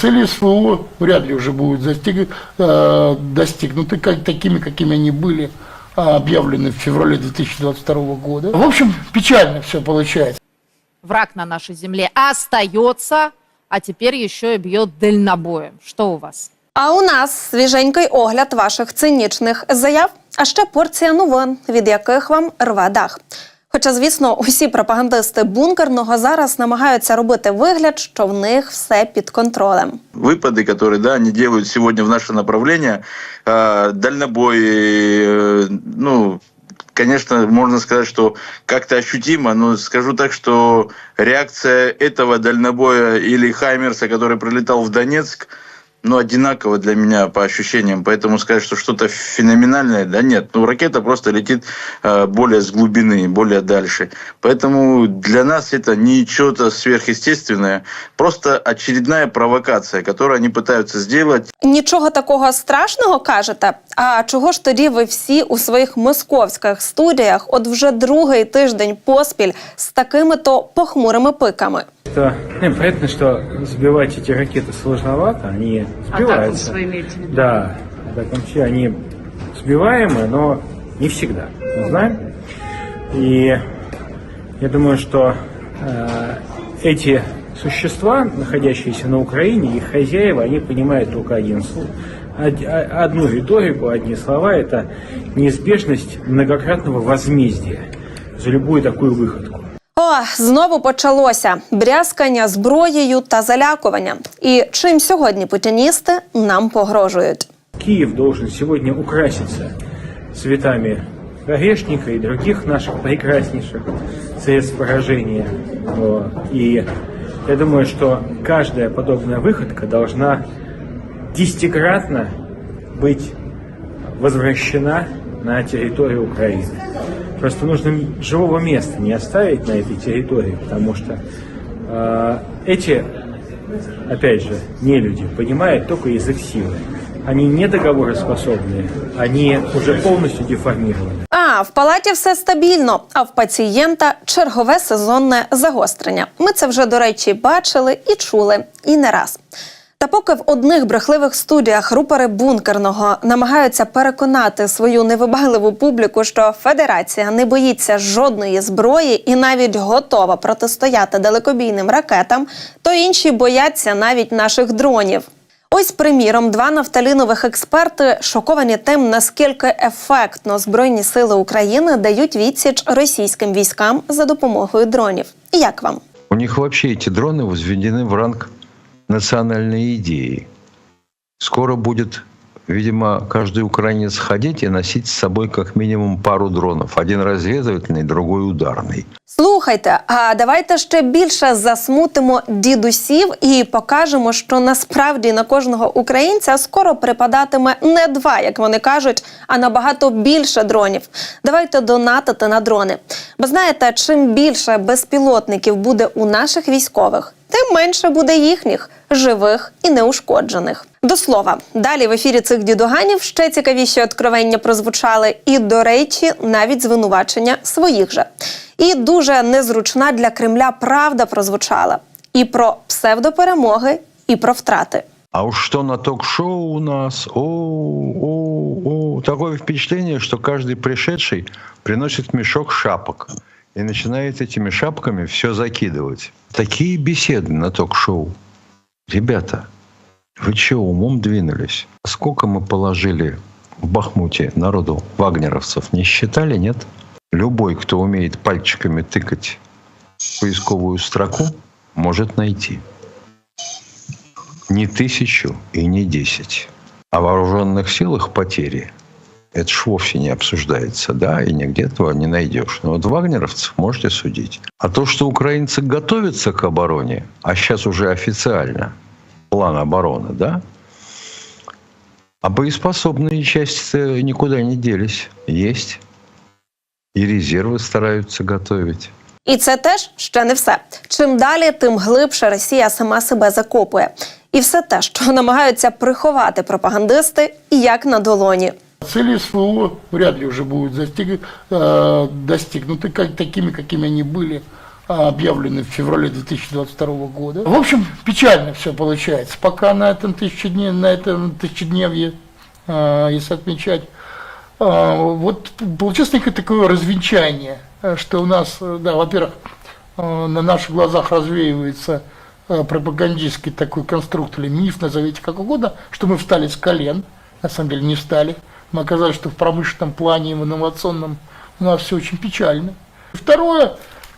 Цели СВО вряд ли уже будут застиг- э, достигнуты как, такими, какими они были а, объявлены в феврале 2022 года. В общем, печально все получается. Враг на нашей земле остается, а теперь еще и бьет дальнобоем. Что у вас? А у нас свіженький огляд ваших цинічних заяв, а ще порція новин, від яких вам рве дах. Хоча, звісно, усі пропагандисти бункерного зараз намагаються робити вигляд, що в них все під контролем. выпады, которые, да, они делают сегодня в наше направление, э, дальнобой, э, ну, конечно, можно сказать, что как-то ощутимо, но скажу так, что реакция этого дальнобоя или Хаймерса, который прилетал в Донецк, ну, одинаково для меня по ощущениям. Поэтому сказать, что что-то феноменальное, да нет. Ну, ракета просто летит э, более с глубины, более дальше. Поэтому для нас это не что-то сверхъестественное, просто очередная провокация, которую они пытаются сделать. Нічого такого страшного кажете. А чого ж тоді ви всі у своїх московських студіях, от вже другий тиждень поспіль з такими то похмурими пиками? Что, ну, понятно, что сбивать эти ракеты сложновато, они сбиваются. Да, так вообще они сбиваемы, но не всегда. Мы знаем. И я думаю, что э, эти существа, находящиеся на Украине, их хозяева, они понимают только один о- Одну риторику, одни слова – это неизбежность многократного возмездия за любую такую выходку. О, знову почалося брязкання зброєю та залякування. І чим сьогодні путіністи нам погрожують? Киев должен сегодня украситься цветами орешника и других наших прекраснейших средств поражения. Вот. И я думаю, что каждая подобная выходка должна десятикратно быть возвращена на территорию Украины. Просто нужно живого места не оставить на этой территории, потому что э, эти опять же, не люди, понимают только язык силы. Они не договороспособные, они уже полностью деформированы. А в палаті все стабільно, а в пацієнта чергове сезонне загострення. Ми це вже, до речі, бачили і чули, і не раз. Та поки в одних брехливих студіях рупори бункерного намагаються переконати свою невибагливу публіку, що Федерація не боїться жодної зброї і навіть готова протистояти далекобійним ракетам, то інші бояться навіть наших дронів. Ось, приміром, два нафталінових експерти шоковані тим, наскільки ефектно Збройні сили України дають відсіч російським військам за допомогою дронів. Як вам? У них вообще эти дроны возведены в ранг национальной идеи. Скоро будет, видимо, каждый украинец ходить и носить с собой как минимум пару дронов. Один разведывательный, другой ударный. Слухайте, а давайте ще більше засмутимо дідусів і покажемо, що насправді на кожного українця скоро припадатиме не два, як вони кажуть, а набагато більше дронів. Давайте донатити на дрони. Бо знаєте, чим більше безпілотників буде у наших військових, тим менше буде їхніх живих і неушкоджених. До слова, далі в ефірі цих дідуганів ще цікавіші откровення прозвучали, і, до речі, навіть звинувачення своїх же. І дуже незручна для Кремля правда прозвучала і про псевдоперемоги, і про втрати. А уж что на ток-шоу у нас? О, о, о. Такое впечатление, что каждый пришедший приносит мешок шапок и начинает этими шапками все закидывать. Такие беседы на ток-шоу. Ребята, вы что, умом двинулись? Сколько мы положили в Бахмуте народу вагнеровцев, не считали, нет? Любой, кто умеет пальчиками тыкать поисковую строку, может найти не тысячу и не десять. О вооруженных силах потери это ж вовсе не обсуждается, да, и нигде этого не найдешь. Но вот вагнеровцев можете судить. А то, что украинцы готовятся к обороне, а сейчас уже официально план обороны, да, а боеспособные части никуда не делись. Есть. И резервы стараются готовить. І це теж ще не все. Чим далі, тим глибше Росія сама себе закопує. І все те, що намагаються приховати пропагандисти, як на долоні. Цели СВО вряд ли уже будут застиг- э, достигнуты как, такими, какими они были а, объявлены в феврале 2022 года. В общем, печально все получается. Пока на этом тысячедне, на этом тысячедневье, а, если отмечать, а, вот получилось некое такое развенчание, э, что у нас, э, да, во-первых, э, на наших глазах развеивается пропагандистский такой конструкт или миф, назовите как угодно, что мы встали с колен, на самом деле не встали. Мы оказались, что в промышленном плане, и в инновационном у нас все очень печально. Второе,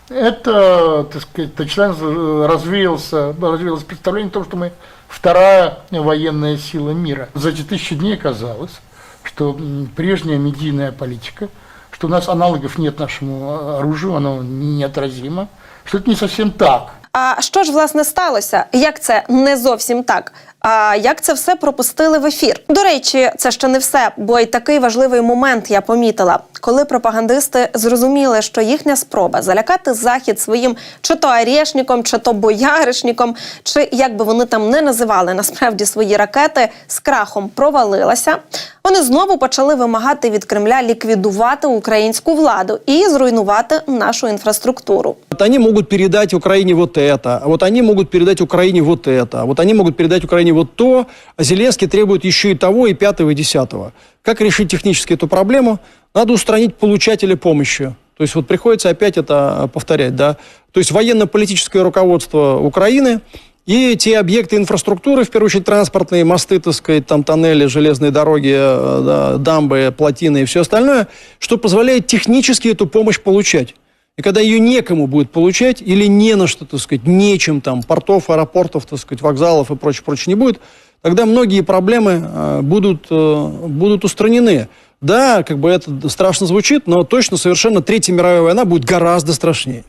это, так сказать, начинается, развеялся, развеялось представление о том, что мы вторая военная сила мира. За эти тысячи дней оказалось, что прежняя медийная политика, что у нас аналогов нет нашему оружию, оно неотразимо, что это не совсем так. А що ж власне сталося? Як це не зовсім так? А як це все пропустили в ефір? До речі, це ще не все, бо й такий важливий момент я помітила, коли пропагандисти зрозуміли, що їхня спроба залякати захід своїм чи то арешником, чи то бояришником, чи як би вони там не називали насправді свої ракети, з крахом провалилася. Вони знову почали вимагати від Кремля ліквідувати українську владу і зруйнувати нашу інфраструктуру. Вот они могут передать Украине вот это, а вот они могут передать Украине вот это, а вот они могут передать Украине вот то, а Зеленский требует еще и того, и пятого, и десятого. Как решить технически эту проблему? Надо устранить получателя помощи. То есть вот приходится опять это повторять, да. То есть военно-политическое руководство Украины и те объекты инфраструктуры, в первую очередь транспортные, мосты, так сказать, там тоннели, железные дороги, э, да, дамбы, плотины и все остальное, что позволяет технически эту помощь получать. И когда ее некому будет получать или не на что, так сказать, нечем там, портов, аэропортов, так сказать, вокзалов и прочее, прочее не будет, тогда многие проблемы э, будут, э, будут устранены. Да, как бы это страшно звучит, но точно совершенно Третья мировая война будет гораздо страшнее.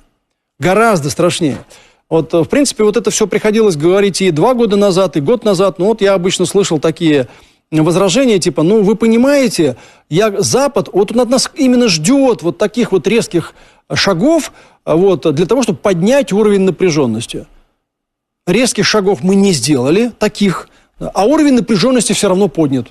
Гораздо страшнее. Вот, э, в принципе, вот это все приходилось говорить и два года назад, и год назад. Но вот я обычно слышал такие возражения, типа, ну, вы понимаете, я, Запад, вот он от нас именно ждет вот таких вот резких шагов, а, вот, для того, чтобы поднять уровень напряженности. Резких шагов мы не сделали, таких, а уровень напряженности все равно поднят.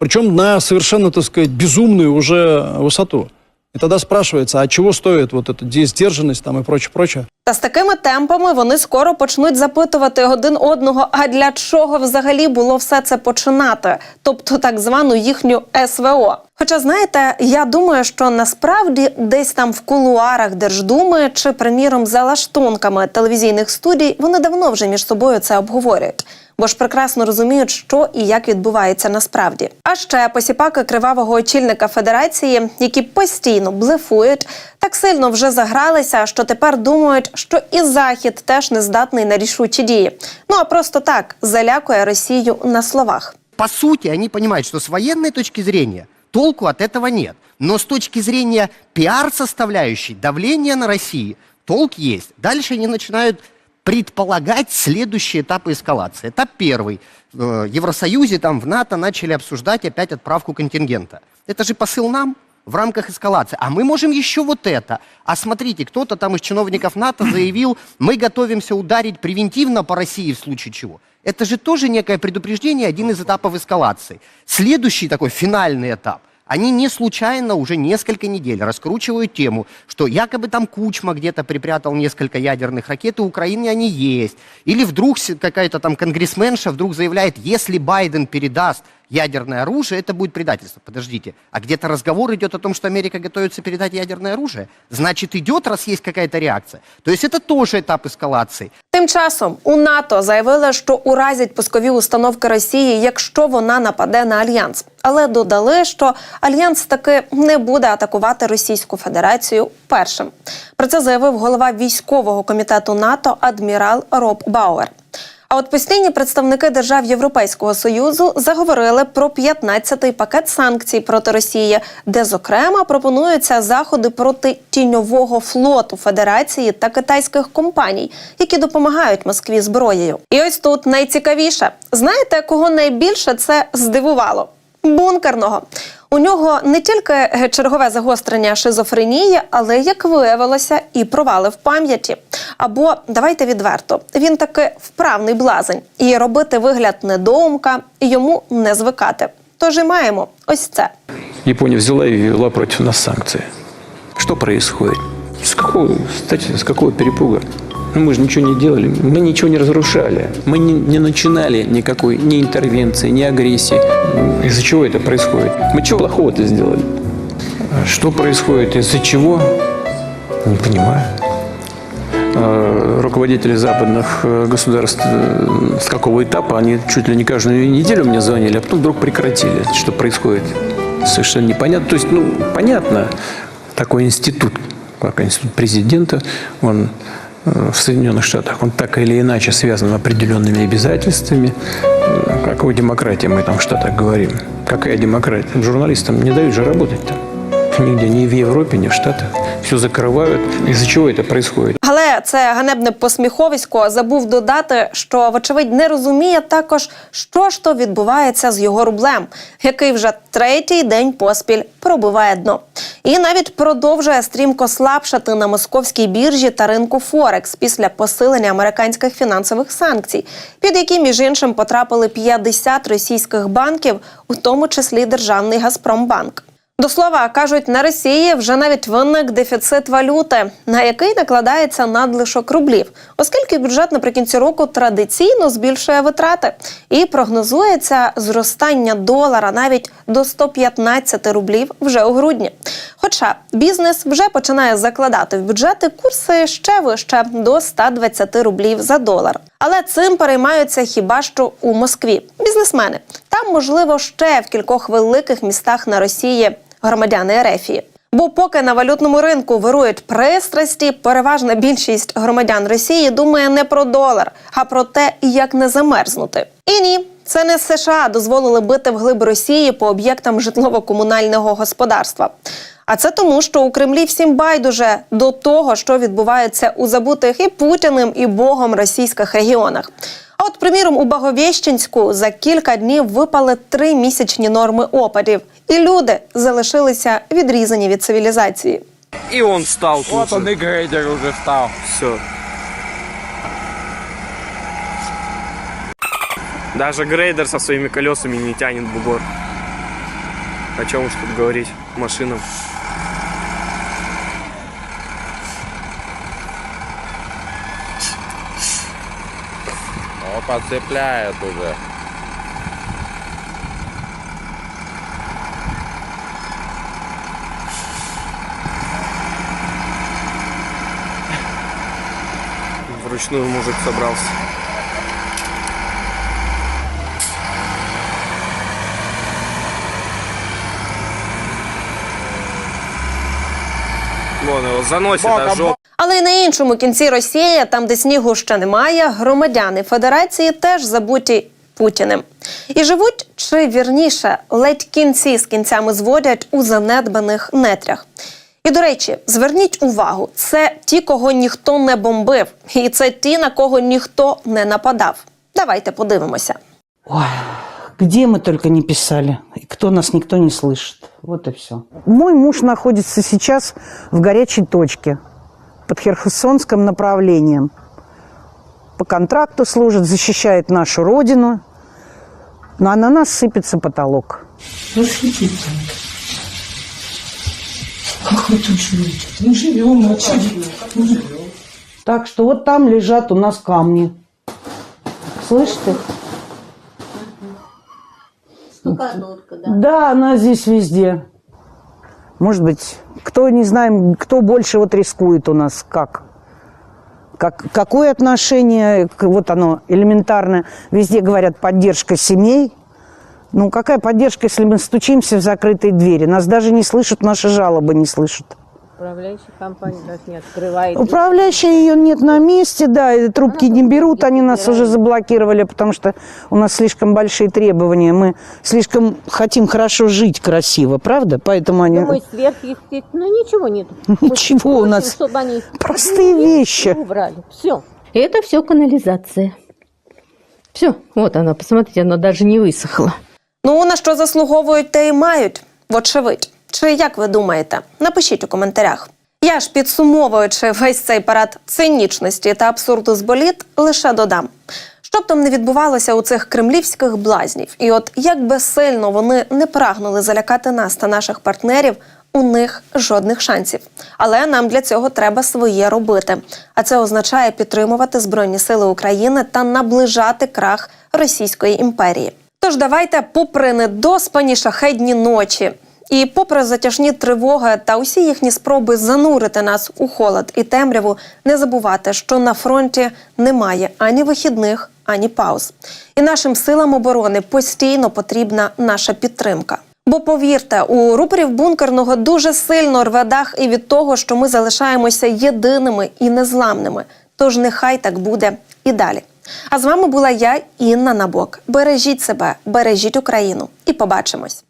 Причем на совершенно, так сказать, безумную уже высоту. И тогда спрашивается, а чего стоит вот эта сдержанность там и прочее, прочее? Та з такими темпами вони скоро почнуть запитувати один одного, а для чого взагалі було все це починати, тобто так звану їхню СВО. Хоча знаєте, я думаю, що насправді десь там в кулуарах Держдуми чи, приміром, за лаштунками телевізійних студій вони давно вже між собою це обговорюють. Бо ж прекрасно розуміють, що і як відбувається насправді. А ще посіпаки кривавого очільника федерації, які постійно блефують, так сильно вже загралися, що тепер думають, що і захід теж не здатний на рішучі дії. Ну а просто так залякує Росію на словах. по сути, они понимают, что с военной точки зрения толку от этого нет. Но с точки зрения пиар-составляющей, давления на Россию, толк есть. Дальше они начинают предполагать следующие этапы эскалации. Этап первый. В Евросоюзе, там, в НАТО начали обсуждать опять отправку контингента. Это же посыл нам в рамках эскалации. А мы можем еще вот это. А смотрите, кто-то там из чиновников НАТО заявил, мы готовимся ударить превентивно по России в случае чего. Это же тоже некое предупреждение, один из этапов эскалации. Следующий такой финальный этап. Они не случайно уже несколько недель раскручивают тему, что якобы там Кучма где-то припрятал несколько ядерных ракет, и у Украины они есть. Или вдруг с- какая-то там конгрессменша вдруг заявляет, если Байден передаст ядерное оружие, это будет предательство. Подождите, а где-то разговор идет о том, что Америка готовится передать ядерное оружие? Значит, идет, раз есть какая-то реакция. То есть это тоже этап эскалации. Тим часом у НАТО заявили, що уразять пускові установки Росії, якщо вона нападе на альянс. Але додали, що альянс таки не буде атакувати Російську Федерацію першим. Про це заявив голова військового комітету НАТО адмірал Роб Бауер. А от постійні представники держав Європейського союзу заговорили про 15-й пакет санкцій проти Росії, де зокрема пропонуються заходи проти тіньового флоту Федерації та китайських компаній, які допомагають Москві зброєю. І ось тут найцікавіше: знаєте, кого найбільше це здивувало? Бункерного. У нього не тільки чергове загострення шизофренії, але як виявилося, і провали в пам'яті. Або давайте відверто, він таки вправний блазень, і робити вигляд недоумка йому не звикати. Тож і маємо ось це. Япония взяла и ввела против нас санкции. Что происходит? С какого, кстати, с какого перепуга? Ну, мы же ничего не делали, мы ничего не разрушали. Мы не, не начинали никакой ни интервенции, ни агрессии. Из-за чего это происходит? Мы чего плохого-то сделали? Что происходит? Из-за чего? Не понимаю. Э, Руководители западных э, государств э, с какого этапа, они чуть ли не каждую неделю мне звонили, а потом вдруг прекратили. Что происходит? Совершенно непонятно. То есть, ну, понятно, такой институт, как институт президента, он в Соединенных Штатах, он так или иначе связан определенными обязательствами, э, как у демократии мы там в Штатах говорим. Какая демократия? Журналистам не дают же работать там. Нигде, ни в Европе, ни в Штатах. Все закрывают. Из-за чего это происходит? Це ганебне посміховисько забув додати, що вочевидь не розуміє також, що ж то відбувається з його рублем, який вже третій день поспіль пробиває дно. І навіть продовжує стрімко слабшати на московській біржі та ринку Форекс після посилення американських фінансових санкцій, під які між іншим потрапили 50 російських банків, у тому числі державний Газпромбанк. До слова, кажуть, на Росії вже навіть виник дефіцит валюти, на який накладається надлишок рублів, оскільки бюджет наприкінці року традиційно збільшує витрати і прогнозується зростання долара навіть до 115 рублів вже у грудні. Хоча бізнес вже починає закладати в бюджети курси ще вище до 120 рублів за долар. Але цим переймаються хіба що у Москві. Бізнесмени там, можливо, ще в кількох великих містах на Росії громадяни Ерефії. Бо поки на валютному ринку вирують пристрасті, переважна більшість громадян Росії думає не про долар, а про те, як не замерзнути. І ні, це не США дозволили бити вглиб Росії по об'єктам житлово-комунального господарства. А це тому, що у Кремлі всім байдуже до того, що відбувається у забутих і Путіним, і Богом російських регіонах. А от, приміром, у Баговєщенську за кілька днів випали три місячні норми опадів, і люди залишилися відрізані від цивілізації. И он встал тут Вот он и грейдер уже встал. Все. Даже грейдер со своими колесами не тянет бугор. О чем уж тут говорить машинам. Подцепляет уже. Вручную мужик собрался. Вон его заносит аж жоп- Але й на іншому кінці Росії, там де снігу ще немає, громадяни Федерації теж забуті Путіним. І живуть, чи вірніше, ледь кінці з кінцями зводять у занедбаних нетрях. І до речі, зверніть увагу, це ті, кого ніхто не бомбив, і це ті, на кого ніхто не нападав. Давайте подивимося. Ой, где мы только не писали, и кто нас никто не слышит. Вот и все. Мой муж находится сейчас в горячей точке под Херхесонским направлением. По контракту служит, защищает нашу родину, ну, а на нас сыпется потолок. Как вы тут живете? Мы живем, что Так что вот там лежат у нас камни. Слышишь ты? Да, она здесь везде. Может быть, кто не знаем, кто больше вот рискует у нас, как? Как, какое отношение, вот оно элементарно, везде говорят поддержка семей. Ну, какая поддержка, если мы стучимся в закрытые двери? Нас даже не слышат, наши жалобы не слышат. Управляющая компания нас не открывает. Управляющая ее нет на месте, да, и трубки не берут, они нас уже заблокировали, потому что у нас слишком большие требования, мы слишком хотим хорошо жить красиво, правда? Поэтому они... Мы сверхъестественно, ну ничего нет. Ничего у нас чтобы они простые вещи. убрали. Все. Это все канализация. Все. Вот она, посмотрите, она даже не высохла. Ну, на що заслуговують, те й мають, вочевидь. Чи як ви думаєте? Напишіть у коментарях. Я ж підсумовуючи весь цей парад цинічності та абсурду з боліт, лише додам. Що б там не відбувалося у цих кремлівських блазнів, і от як би сильно вони не прагнули залякати нас та наших партнерів, у них жодних шансів. Але нам для цього треба своє робити. А це означає підтримувати Збройні Сили України та наближати крах Російської імперії. Тож давайте, попри недоспані шахедні ночі. І попри затяжні тривоги та усі їхні спроби занурити нас у холод і темряву, не забувати, що на фронті немає ані вихідних, ані пауз. І нашим силам оборони постійно потрібна наша підтримка. Бо повірте, у рупорів бункерного дуже сильно рве дах і від того, що ми залишаємося єдиними і незламними. Тож нехай так буде і далі. А з вами була я, Інна Набок. Бережіть себе, бережіть Україну і побачимось.